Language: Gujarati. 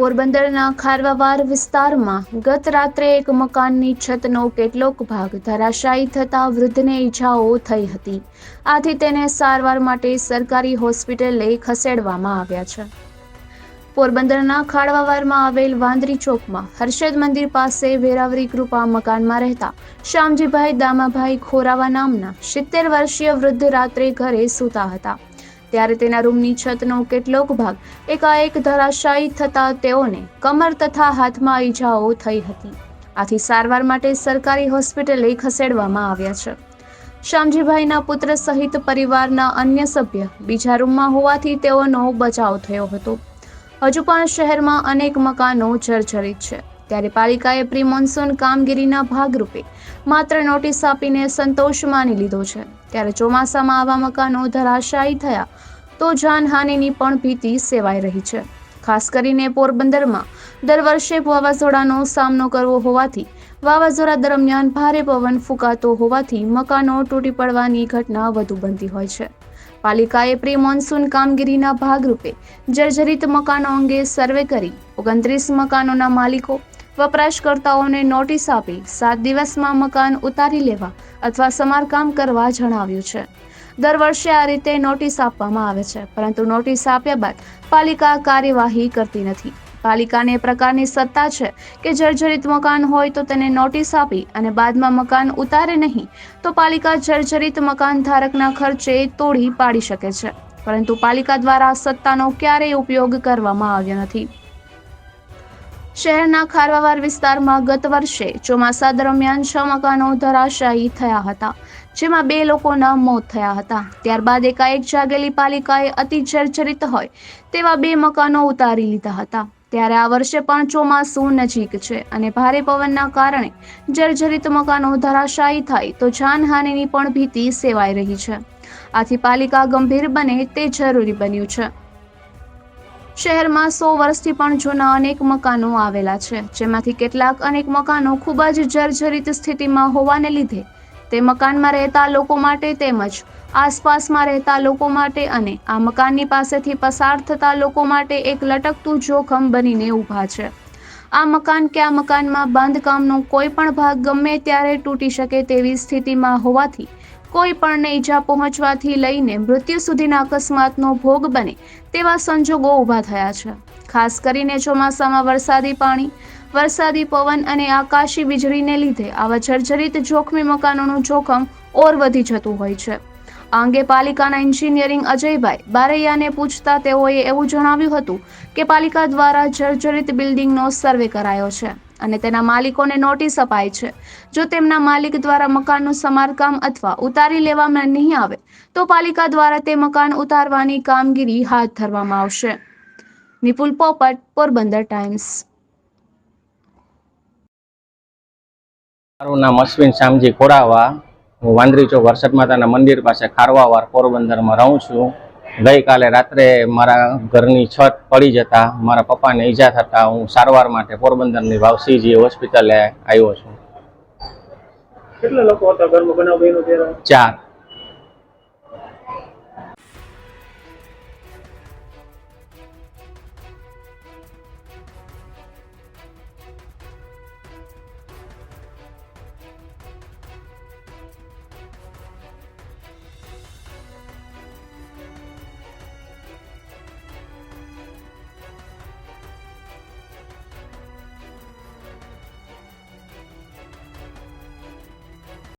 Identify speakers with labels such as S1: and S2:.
S1: પોરબંદરના ખારવાવાર વિસ્તારમાં ગત રાત્રે એક મકાનની છતનો કેટલોક ભાગ ધરાશાયી થતા વૃદ્ધને ઈજાઓ થઈ હતી. આથી તેને સારવાર માટે સરકારી હોસ્પિટલે ખસેડવામાં આવ્યા છે. પોરબંદરના ખાડવાવારમાં આવેલ વાંદરી ચોકમાં હર્ષદ મંદિર પાસે વેરાવરી કૃપા મકાનમાં રહેતા શ્યામજીભાઈ દામાભાઈ ખોરાવા નામના સિત્તેર વર્ષીય વૃદ્ધ રાત્રે ઘરે સૂતા હતા. ત્યારે તેના રૂમની છતનો કેટલોક ભાગ એકાએક ધરાશાયી થતા તેઓને કમર તથા હાથમાં ઈજાઓ થઈ હતી. આથી સારવાર માટે સરકારી હોસ્પિટલે ખસેડવામાં આવ્યા છે. શ્યામજીભાઈના પુત્ર સહિત પરિવારના અન્ય સભ્ય બીજા રૂમમાં હોવાથી તેઓનો બચાવ થયો હતો. હજુ પણ શહેરમાં અનેક મકાનો જર્જરિત છે. ત્યારે પાલિકાએ પ્રી મોન્સૂન કામગીરીના ભાગરૂપે માત્ર નોટિસ આપીને સંતોષ માની લીધો છે. ત્યારે ચોમાસામાં આવા મકાનો ધરાશાયી થયા તો જાનહાનિની પણ ભીતિ સેવાઈ રહી છે. ખાસ કરીને પોરબંદરમાં દર વર્ષે વાવાઝોડાનો સામનો કરવો હોવાથી વાવાઝોડા દરમિયાન ભારે પવન ફૂંકાતો હોવાથી મકાનો તૂટી પડવાની ઘટના વધુ બનતી હોય છે. પાલિકાએ પ્રી મોન્સૂન કામગીરીના ભાગરૂપે જર્જરિત મકાનો અંગે સર્વે કરી ઓગણત્રીસ મકાનોના માલિકો વપરાશકર્તાઓને નોટિસ આપી સાત દિવસમાં મકાન ઉતારી લેવા અથવા સમારકામ કરવા જણાવ્યું છે. દર વર્ષે આ રીતે નોટિસ આપવામાં આવે છે, પરંતુ નોટિસ આપ્યા બાદ પાલિકા કાર્યવાહી કરતી નથી. પાલિકાને પ્રકારની સત્તા છે કે જર્જરિત મકાન હોય તો તેને નોટિસ આપી અને બાદમાં મકાન ઉતારે નહીં, તો પાલિકા જર્જરિત મકાન ધારકના ખર્ચે તોડી પાડી શકે છે. પરંતુ પાલિકા દ્વારા સત્તાનો ક્યારેય ઉપયોગ કરવામાં આવ્યો નથી. શહેરના ખારવાવાર વિસ્તારમાં ગત વર્ષે ચોમાસા દરમિયાન છ મકાનો ધરાશાયી થયા હતા, જેમાં બે લોકોના મોત થયા હતા. ત્યારબાદ એકાએક જાગેલી પાલિકાએ અતિ જર્જરિત હોય તેવા બે મકાનો ઉતારી લીધા હતા. ત્યારે આ વર્ષે પણ ચોમાસું નજીક છે અને ભારે પવનના કારણે જર્જરિત મકાનો ધરાશાયી થાય તો જાનહાનિની પણ ભીતિ સેવાઈ રહી છે. આથી પાલિકા ગંભીર બને તે જરૂરી બન્યું છે. શહેરમાં સો વર્ષથી પણ જૂના અનેક મકાનો આવેલા છે, જેમાંથી કેટલાક અનેક મકાનો ખૂબ જ જર્જરિત સ્થિતિમાં હોવાને લીધે તે મકાનમાં રહેતા લોકો માટે તેમજ આસપાસમાં રહેતા લોકો માટે અને આ મકાનની પાસેથી પસાર થતા લોકો માટે એક લટકતું જોખમ બનીને ઊભા છે. આ મકાન કે આ મકાનમાં બાંધકામનો કોઈ પણ ભાગ ગમે ત્યારે તૂટી શકે તેવી સ્થિતિમાં હોવાથી કોઈ પણને ઈજા પહોંચવાથી લઈને મૃત્યુ સુધીના અકસ્માતનો ભોગ બને તેવા સંજોગો ઊભા થયા છે. ખાસ કરીને ચોમાસામાં વરસાદી પાણી, વરસાદી પવન અને આકાશી વીજળીને લીધે આવા જર્જરિત જોખમી મકાનોનું જોખમ ઓર વધી જતું હોય છે. આ અંગે પાલિકાના એન્જિનિયરિંગ અજયભાઈ બારૈયાને પૂછતા તેઓએ એવું જણાવ્યું હતું કે પાલિકા દ્વારા જર્જરિત બિલ્ડિંગનો સર્વે કરાયો છે. અને તેના માલિકોને નોટિસ અપાય છે. જો તેમના માલિક દ્વારા મકાનનું સમારકામ અથવા ઉતારી લેવામાં નહીં આવે, તો પાલિકા દ્વારા તે મકાન ઉતારવાની કામગીરી હાથ ધરવામાં આવશે. નિપુલ પોપટ, પોરબંદર ટાઈમ્સ.
S2: મારું નામ અશ્વિન શ્યામજી ખોડાવા હું વાંદરી ચોક વરસદ માતાના મંદિર પાસે ખારવાવાર પોરબંદરમાં રહું છું. ગઈકાલે રાત્રે મારા ઘરની છત પડી જતા મારા પપ્પાને ઈજા થતા હું સારવાર માટે પોરબંદરની વાવસીજી હોસ્પિટલે આવ્યો છું.
S3: કેટલા લોકો હતા ઘરમાં બનાવ
S2: ચાર.